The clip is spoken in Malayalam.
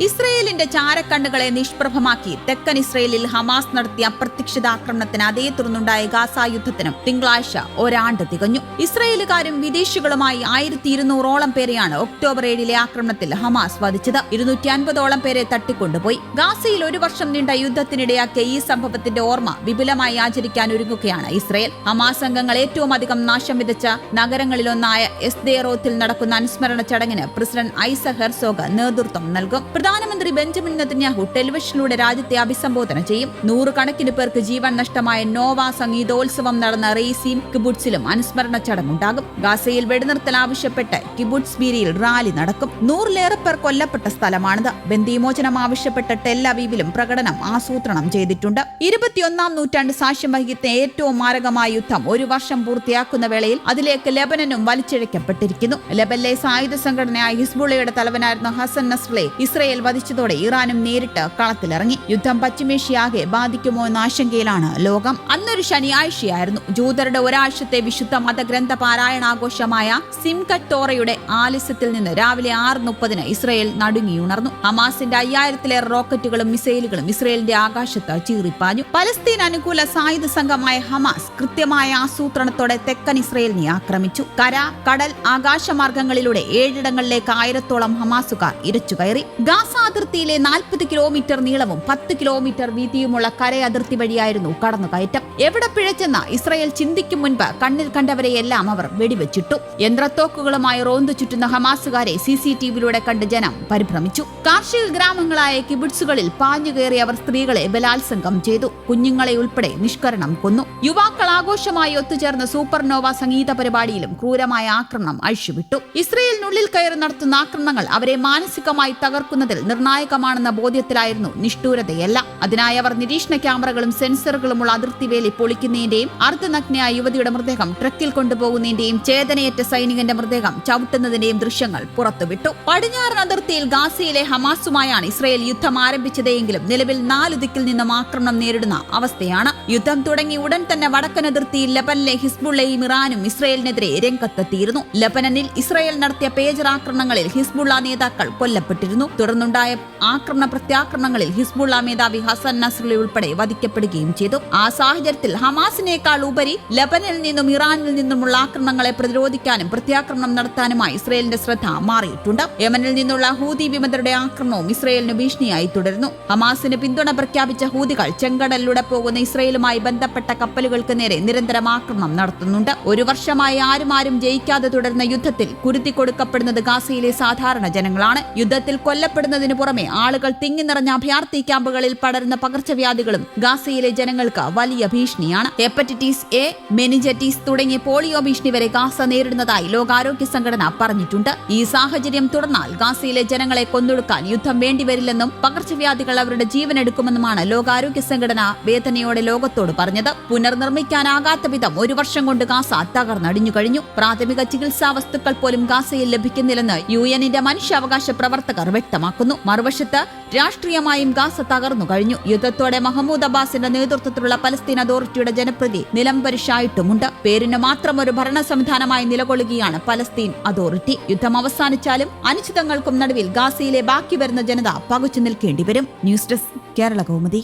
ഇസ്രയേലിന്റെ ചാരക്കണ്ണുകളെ നിഷ്പ്രഭമാക്കി തെക്കൻ ഇസ്രയേലിൽ ഹമാസ് നടത്തിയ അപ്രതീക്ഷിത ആക്രമണത്തിന് അതേ തുടർന്നുണ്ടായ ഗാസ യുദ്ധത്തിനും തിങ്കളാഴ്ച ഒരാണ്ട് തികഞ്ഞു. ഇസ്രയേലുകാരും വിദേശികളുമായി ആയിരത്തി ഇരുന്നൂറോളം പേരെയാണ് ഒക്ടോബർ ഏഴിലെ ആക്രമണത്തിൽ ഹമാസ് വധിച്ചത്. ഇരുന്നൂറ്റി അൻപതോളം പേരെ തട്ടിക്കൊണ്ടുപോയി. ഗാസയിൽ ഒരു വർഷം നീണ്ട യുദ്ധത്തിനിടയാക്കിയ ഈ സംഭവത്തിന്റെ ഓർമ്മ വിപുലമായി ആചരിക്കാൻ ഒരുങ്ങുകയാണ് ഇസ്രയേൽ. ഹമാസ് അംഗങ്ങൾ ഏറ്റവും അധികം നാശം വിതച്ച നഗരങ്ങളിലൊന്നായ എസ്ദേറോത്തിൽ നടക്കുന്ന അനുസ്മരണ ചടങ്ങിന് പ്രസിഡന്റ് ഐസ ഹെർസോഗ് നേതൃത്വം നൽകും. പ്രധാനമന്ത്രി ബെഞ്ചമിൻ നെത്തന്യാഹു ടെലിവിഷനിലൂടെ രാജ്യത്തെ അഭിസംബോധന ചെയ്യും. നൂറുകണക്കിന് പേർക്ക് ജീവൻ നഷ്ടമായ നോവ സംഗീതോത്സവം നടന്ന റെയ്സീം കിബുട്സിലും അനുസ്മരണ ചടങ്ങുണ്ടാകും. ഗാസയിൽ വെടിനിർത്തൽ ആവശ്യപ്പെട്ട് കിബുട്സ് ബീരിയിൽ റാലി നടക്കും. നൂറിലേറെ പേർ കൊല്ലപ്പെട്ട സ്ഥലമാണിത്. ബന്ദിമോചനം ആവശ്യപ്പെട്ട് ടെല്ലവീവിലും പ്രകടനം ആസൂത്രണം ചെയ്തിട്ടുണ്ട്. ഇരുപത്തിയൊന്നാം നൂറ്റാണ്ട് സാക്ഷ്യം വഹിക്കുന്ന ഏറ്റവും മാരകമായ യുദ്ധം ഒരു വർഷം പൂർത്തിയാക്കുന്ന വേളയിൽ അതിലേക്ക് ലെബനനും വലിച്ചിഴക്കപ്പെട്ടിരിക്കുന്നു ലെബനിലെ സായുധ സംഘടനയായ ഹിസ്ബുള്ളയുടെ തലവനായിരുന്ന ഹസൻ നസ്ലെ ഇസ്രയേൽ വധിച്ചതോടെ ഇറാനും നേരിട്ട് കളത്തിലിറങ്ങി. യുദ്ധം പശ്ചിമേഷ്യയാകെ ബാധിക്കുമോ എന്ന ആശങ്കയിലാണ് ലോകം. അന്നൊരു ശനിയാഴ്ചയായിരുന്നു ജൂതരുടെ ഒരാഴ്ചത്തെ വിശുദ്ധ മതഗ്രന്ഥ പാരായണാഘോഷമായ സിംകട്ട് തോറയുടെ ആലസ്യത്തിൽ നിന്ന് രാവിലെ ആറ് മുപ്പതിന് ഇസ്രയേൽ നടുങ്ങിയുണർന്നു. ഹമാസിന്റെ അയ്യായിരത്തിലേറെ റോക്കറ്റുകളും മിസൈലുകളും ഇസ്രയേലിന്റെ ആകാശത്ത് ചീറിപ്പാഞ്ഞു. പലസ്തീൻ അനുകൂല സായുധ സംഘമായ ഹമാസ് കൃത്യമായ ആസൂത്രണത്തോടെ തെക്കൻ ഇസ്രയേലിനെ ആക്രമിച്ചു. കര കടൽ ആകാശമാർഗങ്ങളിലൂടെ ഏഴിടങ്ങളിലേക്ക് ആയിരത്തോളം ഹമാസുകാർ ഇരച്ചു കയറി ഗാസ അതിർത്തിയിലെ നാൽപ്പത് കിലോമീറ്റർ നീളവും പത്ത് കിലോമീറ്റർ വീതിയുമുള്ള കര അതിർത്തി വഴിയായിരുന്നു കടന്നുകയറ്റം. എവിടെ പിഴച്ചെന്ന ഇസ്രയേൽ ചിന്തിക്കും മുൻപ് കണ്ണിൽ കണ്ടവരെയെല്ലാം അവർ വെടിവെച്ചിട്ടു. യന്ത്രത്തോക്കുകളുമായി റോന്തു ചുറ്റുന്ന ഹമാസുകാരെ സി സി ടി വിയിലൂടെ കണ്ട് ജനം പരിഭ്രമിച്ചു. കാർഷിക ഗ്രാമങ്ങളായ കിബിഡ്സുകളിൽ പാഞ്ഞുകയറി അവർ സ്ത്രീകളെ ബലാത്സംഗം ചെയ്തു. കുഞ്ഞുങ്ങളെ ഉൾപ്പെടെ നിഷ്കരണം കൊന്നു. യുവാക്കൾ ആഘോഷമായി ഒത്തുചേർന്ന സൂപ്പർനോവ സംഗീത പരിപാടിയിലും ക്രൂരമായ ആക്രമണം അഴിച്ചുവിട്ടു. ഇസ്രയേലിനുള്ളിൽ കയറി നടത്തുന്ന ആക്രമണങ്ങൾ അവരെ മാനസികമായി തകർക്കുന്നതിൽ നിർണായകമാണെന്ന ബോധ്യത്തിലായിരുന്നു നിഷ്ഠൂരതയല്ല. അതിനായി അവർ നിരീക്ഷണ ക്യാമറകളും സെൻസറുകളുമുള്ള അതിർത്തി വേലി പൊളിക്കുന്നതിന്റെയും അർദ്ധനഗ്നയായ യുവതിയുടെ മൃതദേഹം ട്രക്കിൽ കൊണ്ടുപോകുന്നതിന്റെയും ചേതനയേറ്റ സൈനികന്റെ മൃതദേഹം ചവിട്ടുന്നതിന്റെയും ദൃശ്യങ്ങൾ പുറത്തുവിട്ടു. പടിഞ്ഞാറൻ അതിർത്തിയിൽ ഗാസയിലെ ഹമാസുമായാണ് ഇസ്രയേൽ യുദ്ധം ആരംഭിച്ചതെങ്കിലും നിലവിൽ നാലു ദിക്കിൽ നിന്നും ആക്രമണം നേരിടുന്ന അവസ്ഥയാണ്. യുദ്ധം തുടങ്ങി ഉടൻ തന്നെ വടക്കൻ അതിർത്തിയിൽ ലബനിലെ ഹിസ്ബുള്ളയും ഇറാനും ഇസ്രയേലിനെതിരെ രംഗത്തെത്തിയിരുന്നു. ലബനനിൽ ഇസ്രയേൽ നടത്തിയ പേജർ ആക്രമണങ്ങളിൽ ഹിസ്ബുള്ള നേതാക്കൾ കൊല്ലപ്പെട്ടിരുന്നു. തുടർന്നുണ്ടായ ആക്രമണ പ്രത്യാക്രമണങ്ങളിൽ ഹിസ്ബുള്ള മേധാവി ഹസൻ നസ്രലി ഉൾപ്പെടെ വധിക്കപ്പെടുകയും ചെയ്തു. ആ സാഹചര്യത്തിൽ ഹമാസിനേക്കാൾ ഉപരി ലബനിൽ നിന്നും ഇറാനിൽ നിന്നുമുള്ള ആക്രമണങ്ങളെ പ്രതിരോധിക്കാനും പ്രത്യാക്രമണം നടത്താനുമായി ഇസ്രയേലിന്റെ ശ്രദ്ധ മാറിയിട്ടുണ്ട്. യമനിൽ നിന്നുള്ള ഹൂതി വിമതരുടെ ആക്രമണവും ഇസ്രയേലിന് ഭീഷണിയായി തുടരുന്നു. ഹമാസിന് പിന്തുണ പ്രഖ്യാപിച്ച ഹൂതികൾ ചെങ്കടലിലൂടെ പോകുന്ന ഇസ്രയേലുമായി ബന്ധപ്പെട്ട കപ്പലുകൾക്ക് നേരെ നിരന്തരം ആക്രമണം നടത്തുന്നുണ്ട്. ഒരു വർഷമായി ആരും ആരും ജയിക്കാതെ തുടരുന്ന യുദ്ധത്തിൽ കുരുത്തി കൊടുക്കപ്പെടുന്നത് ഗാസയിലെ സാധാരണ ജനങ്ങളാണ്. യുദ്ധത്തിൽ കൊല്ലപ്പെടുന്നതിന് പുറമെ ആളുകൾ തിങ്ങി നിറഞ്ഞ അഭയാർത്ഥി ക്യാമ്പുകളിൽ പടരുന്ന പകർച്ചവ്യാധികളും ഗാസയിലെ ജനങ്ങൾക്ക് വലിയ ഭീഷണിയാണ്. ഹെപ്പറ്റൈറ്റിസ് എ മെനിജറ്റിസ് തുടങ്ങിയ പോളിയോ ഭീഷണി വരെ ഗാസ നേരിടുന്നതായി ലോകാരോഗ്യ സംഘടന പറഞ്ഞിട്ടുണ്ട്. ഈ സാഹചര്യം തുടർന്നാൽ ഗാസയിലെ ജനങ്ങളെ കൊന്നൊടുക്കാൻ യുദ്ധം വേണ്ടിവരില്ലെന്നും പകർച്ചവ്യാധികൾ അവരുടെ ജീവൻ എടുക്കുമെന്നുമാണ് ലോകാരോഗ്യ സംഘടന വേദനയോടെ ലോകത്തോട് പറഞ്ഞത്. പുനർനിർമ്മിക്കാനാകാത്ത വിധം ഒരു വർഷം കൊണ്ട് ഗാസ തകർന്നടിഞ്ഞു കഴിഞ്ഞു. പ്രാഥമിക ചികിത്സാ വസ്തുക്കൾ പോലും ഗാസയിൽ ലഭിക്കുന്നില്ലെന്ന് യു എന്നിന്റെ മനുഷ്യാവകാശ പ്രവർത്തകർ വ്യക്തമാക്കുന്നു. മറുവശത്ത് രാഷ്ട്രീയമായും ഗാസ തകർന്നു കഴിഞ്ഞു. യുദ്ധത്തോടെ മഹമ്മൂദ് അബ്ബാസിന്റെ നേതൃത്വത്തിലുള്ള പലസ്തീൻ അതോറിറ്റിയുടെ ജനപ്രതി നിലംപരിശായിട്ടുമുണ്ട് പേരിന് മാത്രം ഒരു ഭരണ സംവിധാനമായി നിലകൊള്ളുകയാണ് പലസ്തീൻ അതോറിറ്റി. യുദ്ധം അവസാനിച്ചാലും അനിശ്ചിതങ്ങൾക്കും നടുവിൽ ഗാസയിലെ ബാക്കി വരുന്ന ജനത പകുച്ചു നിൽക്കേണ്ടി വരും. News desk Kerala Kaumudi.